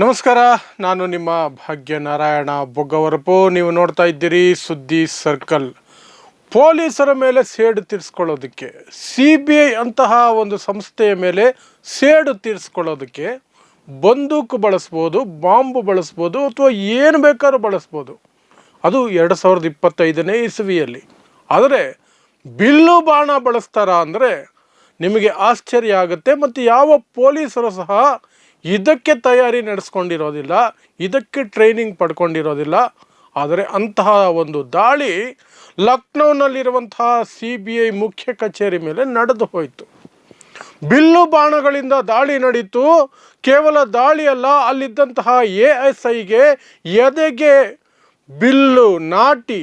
ನಮಸ್ಕಾರ, ನಾನು ನಿಮ್ಮ ಭಾಗ್ಯ ನಾರಾಯಣ ಬೊಗ್ಗವರಪು. ನೀವು ನೋಡ್ತಾ ಇದ್ದೀರಿ ಸುದ್ದಿ ಸರ್ಕಲ್. ಪೊಲೀಸರ ಮೇಲೆ ಸೇಡು ತೀರಿಸ್ಕೊಳ್ಳೋದಕ್ಕೆ ಸಿ ಬಿ ಐ ಅಂತಹ ಒಂದು ಸಂಸ್ಥೆಯ ಮೇಲೆ ಸೇಡು ತೀರಿಸ್ಕೊಳ್ಳೋದಕ್ಕೆ ಬಂದೂಕು ಬಳಸ್ಬೋದು, ಬಾಂಬು ಬಳಸ್ಬೋದು ಅಥವಾ ಏನು ಬೇಕಾದ್ರೂ ಬಳಸ್ಬೋದು. ಅದು ಎರಡು ಸಾವಿರದ ಇಪ್ಪತ್ತೈದನೇ ಇಸವಿಯಲ್ಲಿ. ಆದರೆ ಬಿಲ್ಲು ಬಾಣ ಬಳಸ್ತಾರ ಅಂದರೆ ನಿಮಗೆ ಆಶ್ಚರ್ಯ ಆಗುತ್ತೆ. ಮತ್ತು ಯಾವ ಪೊಲೀಸರು ಸಹ ಇದಕ್ಕೆ ತಯಾರಿ ನಡೆಸ್ಕೊಂಡಿರೋದಿಲ್ಲ, ಇದಕ್ಕೆ ಟ್ರೈನಿಂಗ್ ಪಡ್ಕೊಂಡಿರೋದಿಲ್ಲ. ಆದರೆ ಅಂತಹ ಒಂದು ದಾಳಿ ಲಕ್ನೋನಲ್ಲಿರುವಂತಹ ಸಿ ಬಿ ಐ ಮುಖ್ಯ ಕಚೇರಿ ಮೇಲೆ ನಡೆದು ಹೋಯಿತು. ಬಿಲ್ಲು ಬಾಣಗಳಿಂದ ದಾಳಿ ನಡೀತು. ಕೇವಲ ದಾಳಿ ಅಲ್ಲ, ಅಲ್ಲಿದ್ದಂತಹ ಎ ಎಸ್ ಐಗೆ ಎದೆಗೆ ಬಿಲ್ಲು ನಾಟಿ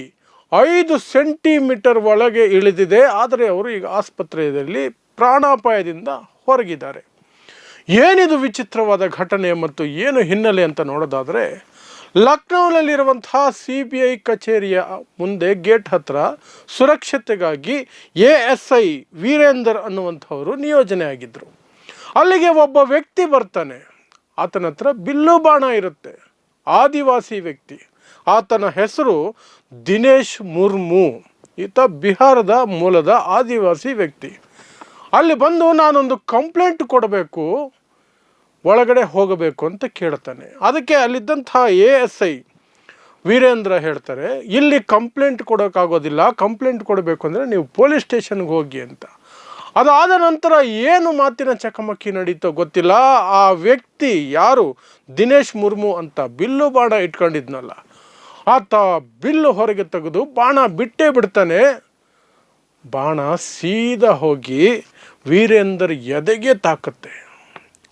ಐದು ಸೆಂಟಿಮೀಟರ್ ಒಳಗೆ ಇಳಿದಿದೆ. ಆದರೆ ಅವರು ಈಗ ಆಸ್ಪತ್ರೆಯಲ್ಲಿ ಪ್ರಾಣಾಪಾಯದಿಂದ ಹೊರಗಿದ್ದಾರೆ. ಏನಿದು ವಿಚಿತ್ರವಾದ ಘಟನೆ ಮತ್ತು ಏನು ಹಿನ್ನೆಲೆ ಅಂತ ನೋಡೋದಾದರೆ, ಲಕ್ನೋನಲ್ಲಿರುವಂತಹ ಸಿ ಬಿ ಐ ಕಚೇರಿಯ ಮುಂದೆ ಗೇಟ್ ಹತ್ರ ಸುರಕ್ಷತೆಗಾಗಿ ಎ ಎಸ್ ಐ ವೀರೇಂದರ್ ಅನ್ನುವಂಥವರು ನಿಯೋಜನೆ ಆಗಿದ್ದರು ಅಲ್ಲಿಗೆ ಒಬ್ಬ ವ್ಯಕ್ತಿ ಬರ್ತಾನೆ. ಆತನ ಹತ್ರ ಬಿಲ್ಲು ಬಾಣ ಇರುತ್ತೆ. ಆದಿವಾಸಿ ವ್ಯಕ್ತಿ. ಆತನ ಹೆಸರು ದಿನೇಶ್ ಮುರ್ಮು. ಈತ ಬಿಹಾರದ ಮೂಲದ ಆದಿವಾಸಿ ವ್ಯಕ್ತಿ. ಅಲ್ಲಿ ಬಂದು ನಾನೊಂದು ಕಂಪ್ಲೇಂಟ್ ಕೊಡಬೇಕು. ಒಳಗಡೆ ಹೋಗಬೇಕು ಅಂತ ಕೇಳ್ತಾನೆ. ಅದಕ್ಕೆ ಅಲ್ಲಿದ್ದಂತಹ ಎ ಎಸ್ ಐ ವೀರೇಂದ್ರ ಹೇಳ್ತಾರೆ, ಇಲ್ಲಿ ಕಂಪ್ಲೇಂಟ್ ಕೊಡೋಕ್ಕಾಗೋದಿಲ್ಲ, ಕಂಪ್ಲೇಂಟ್ ಕೊಡಬೇಕು ಅಂದರೆ ನೀವು ಪೊಲೀಸ್ ಸ್ಟೇಷನ್ಗೆ ಹೋಗಿ ಅಂತ. ಅದಾದ ನಂತರ ಏನು ಮಾತಿನ ಚಕಮಕಿ ನಡೀತೋ ಗೊತ್ತಿಲ್ಲ. ಆ ವ್ಯಕ್ತಿ ಯಾರು? ದಿನೇಶ್ ಮುರ್ಮು ಅಂತ ಬಿಲ್ಲು ಬಾಣ ಇಟ್ಕೊಂಡಿದ್ನಲ್ಲ. ಆತ ಬಿಲ್ಲು ಹೊರಗೆ ತೆಗೆದು ಬಾಣ ಬಿಟ್ಟೇ ಬಿಡ್ತಾನೆ. ಬಾಣ ಸೀದಾ ಹೋಗಿ ವೀರೇಂದ್ರ ಎದೆಗೆ ತಾಕತ್ತೆ?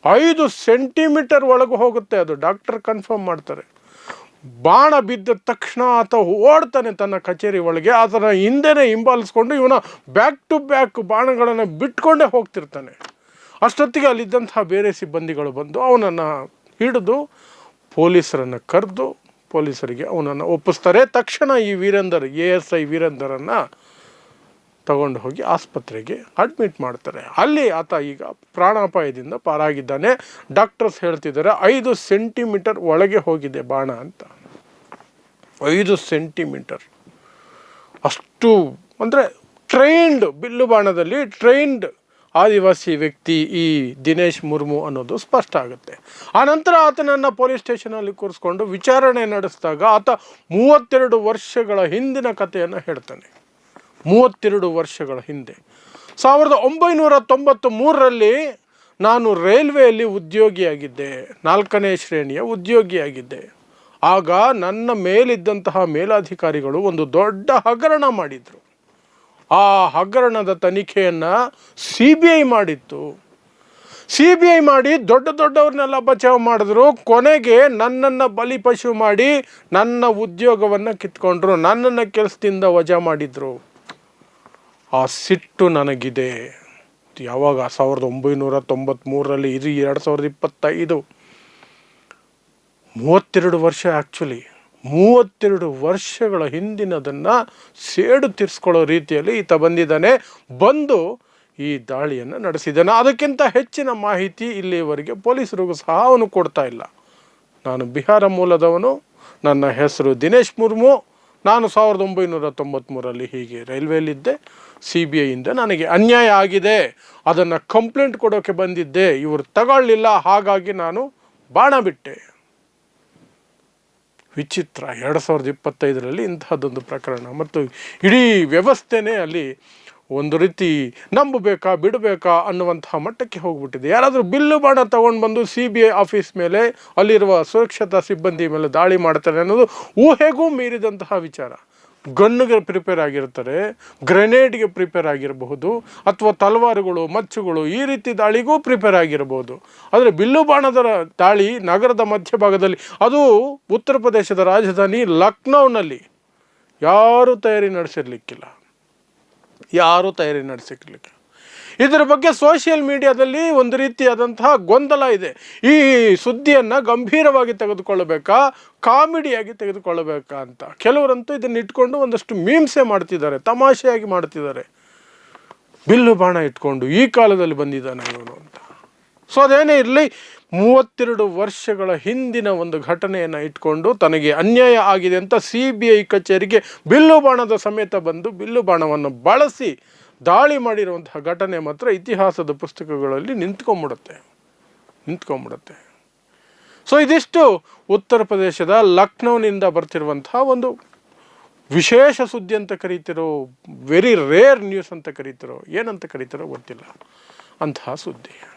ಐದು ಸೆಂಟಿಮೀಟರ್ ಒಳಗೆ ಹೋಗುತ್ತೆ ಅದು. ಡಾಕ್ಟರ್ ಕನ್ಫರ್ಮ್ ಮಾಡ್ತಾರೆ. ಬಾಣ ಬಿದ್ದ ತಕ್ಷಣ ಆತ ಓಡ್ತಾನೆ ತನ್ನ ಕಚೇರಿ ಒಳಗೆ. ಆತನ ಹಿಂದೆನೇ ಹಿಂಬಾಲಿಸ್ಕೊಂಡು ಇವನ ಬ್ಯಾಕ್ ಟು ಬ್ಯಾಕ್ ಬಾಣಗಳನ್ನು ಬಿಟ್ಕೊಂಡೇ ಹೋಗ್ತಿರ್ತಾನೆ. ಅಷ್ಟೊತ್ತಿಗೆ ಅಲ್ಲಿದ್ದಂತಹ ಬೇರೆ ಸಿಬ್ಬಂದಿಗಳು ಬಂದು ಅವನನ್ನು ಹಿಡಿದು ಪೊಲೀಸರನ್ನು ಕರೆದು ಪೊಲೀಸರಿಗೆ ಅವನನ್ನು ಒಪ್ಪಿಸ್ತಾರೆ. ತಕ್ಷಣ ಈ ವೀರೇಂದರ್, ಎ ಎಸ್ ಐ ವೀರೇಂದರನ್ನು ತಗೊಂಡು ಹೋಗಿ ಆಸ್ಪತ್ರೆಗೆ ಅಡ್ಮಿಟ್ ಮಾಡ್ತಾರೆ. ಅಲ್ಲಿ ಆತ ಈಗ ಪ್ರಾಣಾಪಾಯದಿಂದ ಪಾರಾಗಿದ್ದಾನೆ. ಡಾಕ್ಟರ್ಸ್ ಹೇಳ್ತಿದ್ದಾರೆ, ಐದು ಸೆಂಟಿಮೀಟರ್ ಒಳಗೆ ಹೋಗಿದೆ ಬಾಣ ಅಂತ. ಐದು ಸೆಂಟಿಮೀಟರ್ ಅಷ್ಟು ಅಂದರೆ ಟ್ರೈನ್ಡ್ ಬಿಲ್ಲು ಬಾಣದಲ್ಲಿ ಟ್ರೈನ್ಡ್ ಆದಿವಾಸಿ ವ್ಯಕ್ತಿ ಈ ದಿನೇಶ್ ಮುರ್ಮು ಅನ್ನೋದು ಸ್ಪಷ್ಟ ಆಗುತ್ತೆ. ಆನಂತರ ಆತನನ್ನು ಪೊಲೀಸ್ ಸ್ಟೇಷನಲ್ಲಿ ಕೂರಿಸ್ಕೊಂಡು ವಿಚಾರಣೆ ನಡೆಸಿದಾಗ ಆತ ಮೂವತ್ತೆರಡು ವರ್ಷಗಳ ಹಿಂದಿನ ಕಥೆಯನ್ನು ಹೇಳ್ತಾನೆ. ಮೂವತ್ತೆರಡು ವರ್ಷಗಳ ಹಿಂದೆ. ಸಾವಿರದ ಒಂಬೈನೂರ ತೊಂಬತ್ತ ಮೂರರಲ್ಲಿ ನಾನು ರೈಲ್ವೆಯಲ್ಲಿ ಉದ್ಯೋಗಿಯಾಗಿದ್ದೆ. ನಾಲ್ಕನೇ ಶ್ರೇಣಿಯ ಉದ್ಯೋಗಿಯಾಗಿದ್ದೆ. ಆಗ ನನ್ನ ಮೇಲಿದ್ದಂತಹ ಮೇಲಾಧಿಕಾರಿಗಳು ಒಂದು ದೊಡ್ಡ ಹಗರಣ ಮಾಡಿದರು. ಆ ಹಗರಣದ ತನಿಖೆಯನ್ನು ಸಿ ಬಿ ಐ ಮಾಡಿತ್ತು. ಸಿ ಬಿ ಐ ಮಾಡಿ ದೊಡ್ಡ ದೊಡ್ಡವ್ರನ್ನೆಲ್ಲ ಬಚಾವ್ ಮಾಡಿದ್ರು. ಕೊನೆಗೆ ನನ್ನನ್ನು ಬಲಿಪಶು ಮಾಡಿ ನನ್ನ ಉದ್ಯೋಗವನ್ನು ಕಿತ್ಕೊಂಡ್ರು. ನನ್ನನ್ನು ಕೆಲಸದಿಂದ ವಜಾ ಮಾಡಿದರು. ಆ ಸಿಟ್ಟು ನನಗಿದೆ. ಯಾವಾಗ? ಸಾವಿರದ ಒಂಬೈನೂರ ತೊಂಬತ್ತ್ಮೂರರಲ್ಲಿ ಇದು ಎರಡು ಸಾವಿರದ ಇಪ್ಪತ್ತೈದು. ಮೂವತ್ತೆರಡು ವರ್ಷ ಆ್ಯಕ್ಚುಲಿ ಮೂವತ್ತೆರಡು ವರ್ಷಗಳ ಹಿಂದಿನದನ್ನು ಸೇಡು ತೀರಿಸ್ಕೊಳ್ಳೋ ರೀತಿಯಲ್ಲಿ ಈತ ಬಂದಿದ್ದಾನೆ. ಬಂದು ಈ ದಾಳಿಯನ್ನು ನಡೆಸಿದ್ದಾನೆ. ಅದಕ್ಕಿಂತ ಹೆಚ್ಚಿನ ಮಾಹಿತಿ ಇಲ್ಲಿಯವರೆಗೆ ಪೊಲೀಸರಿಗೂ ಸಹ ಅವನು ಕೊಡ್ತಾ ಇಲ್ಲ. ನಾನು ಬಿಹಾರ ಮೂಲದವನು. ನನ್ನ ಹೆಸರು ದಿನೇಶ್ ಮುರ್ಮು. ನಾನು ಸಾವಿರದ ಒಂಬೈನೂರ ತೊಂಬತ್ತ್ಮೂರಲ್ಲಿ ಹೀಗೆ ರೈಲ್ವೆಯಲ್ಲಿದ್ದೆ ಸಿ ಬಿ ಐಯಿಂದ ನನಗೆ ಅನ್ಯಾಯ ಆಗಿದೆ, ಅದನ್ನು ಕಂಪ್ಲೇಂಟ್ ಕೊಡೋಕ್ಕೆ ಬಂದಿದ್ದೆ, ಇವರು ತಗೊಳ್ಳಿಲ್ಲ, ಹಾಗಾಗಿ ನಾನು ಬಾಣ ಬಿಟ್ಟೆ. ವಿಚಿತ್ರ, ಎರಡು ಸಾವಿರದ ಇಪ್ಪತ್ತೈದರಲ್ಲಿ ಇಂತಹದ್ದೊಂದು ಪ್ರಕರಣ. ಮತ್ತು ಇಡೀ ವ್ಯವಸ್ಥೆನೇ ಅಲ್ಲಿ ಒಂದು ರೀತಿ ನಂಬಬೇಕಾ, ಬಿಡಬೇಕಾ ಅನ್ನುವಂತಹ ಮಟ್ಟಕ್ಕೆ ಹೋಗ್ಬಿಟ್ಟಿದೆ. ಯಾರಾದರೂ ಬಿಲ್ಲು ಬಾಣ ತಗೊಂಡು ಬಂದು ಸಿ ಬಿ ಐ ಆಫೀಸ್ ಮೇಲೆ ಅಲ್ಲಿರುವ ಸುರಕ್ಷತಾ ಸಿಬ್ಬಂದಿ ಮೇಲೆ ದಾಳಿ ಮಾಡ್ತಾರೆ ಅನ್ನೋದು ಊಹೆಗೂ ಮೀರಿದಂತಹ ವಿಚಾರ. ಗನ್ನುಗೆ ಪ್ರಿಪೇರ್ ಆಗಿರ್ತಾರೆ, ಗ್ರೆನೇಡ್ಗೆ ಪ್ರಿಪೇರ್ ಆಗಿರಬಹುದು, ಅಥವಾ ತಲವಾರುಗಳು, ಮಚ್ಚುಗಳು ಈ ರೀತಿ ದಾಳಿಗೂ ಪ್ರಿಪೇರ್ ಆಗಿರಬಹುದು ಆದರೆ ಬಿಲ್ಲು ಬಾಣದ ದಾಳಿ ನಗರದ ಮಧ್ಯಭಾಗದಲ್ಲಿ, ಅದು ಉತ್ತರ ಪ್ರದೇಶದ ರಾಜಧಾನಿ ಲಕ್ನೌನಲ್ಲಿ. ಯಾರೂ ತಯಾರಿ ನಡೆಸಿರ್ಲಿಕ್ಕಿಲ್ಲ. ಯಾರೂ ತಯಾರಿ ನಡೆಸಿಕ್ಲಿಕ್ಕೆ ಇದರ ಬಗ್ಗೆ ಸೋಷಿಯಲ್ ಮೀಡಿಯಾದಲ್ಲಿ ಒಂದು ರೀತಿಯಾದಂತಹ ಗೊಂದಲ ಇದೆ. ಈ ಸುದ್ದಿಯನ್ನು ಗಂಭೀರವಾಗಿ ತೆಗೆದುಕೊಳ್ಳಬೇಕಾ, ಕಾಮಿಡಿಯಾಗಿ ತೆಗೆದುಕೊಳ್ಳಬೇಕಾ ಅಂತ. ಕೆಲವರಂತೂ ಇದನ್ನು ಇಟ್ಕೊಂಡು ಒಂದಷ್ಟು ಮೀಮ್ಸೆ ಮಾಡ್ತಿದ್ದಾರೆ, ತಮಾಷೆಯಾಗಿ ಮಾಡ್ತಿದ್ದಾರೆ. ಬಿಲ್ಲು ಬಾಣ ಇಟ್ಕೊಂಡು ಈ ಕಾಲದಲ್ಲಿ ಬಂದಿದ್ದಾನೆ ಇವನು ಅಂತ. ಸೊ ಅದೇನೇ ಇರಲಿ ಮೂವತ್ತೆರಡು ವರ್ಷಗಳ ಹಿಂದಿನ ಒಂದು ಘಟನೆಯನ್ನು ಇಟ್ಕೊಂಡು ತನಗೆ ಅನ್ಯಾಯ ಆಗಿದೆ ಅಂತ ಸಿ ಬಿ ಐ ಕಚೇರಿಗೆ ಬಿಲ್ಲು ಬಾಣದ ಸಮೇತ ಬಂದು ಬಿಲ್ಲು ಬಾಣವನ್ನು ಬಳಸಿ ದಾಳಿ ಮಾಡಿರುವಂತಹ ಘಟನೆ ಮಾತ್ರ ಇತಿಹಾಸದ ಪುಸ್ತಕಗಳಲ್ಲಿ ನಿಂತ್ಕೊಂಬಿಡುತ್ತೆ. ನಿಂತ್ಕೊಂಬಿಡುತ್ತೆ. ಸೊ ಇದಿಷ್ಟು ಉತ್ತರ ಪ್ರದೇಶದ ಲಕ್ನೋನಿಂದ ಬರ್ತಿರುವಂತಹ ಒಂದು ವಿಶೇಷ ಸುದ್ದಿ ಅಂತ ಕರೀತಿರೋ ವೆರಿ ರೇರ್ ನ್ಯೂಸ್ ಅಂತ ಕರೀತಿರೋ, ಏನಂತ ಕರೀತಿರೋ ಗೊತ್ತಿಲ್ಲ. ಅಂತಹ ಸುದ್ದಿ.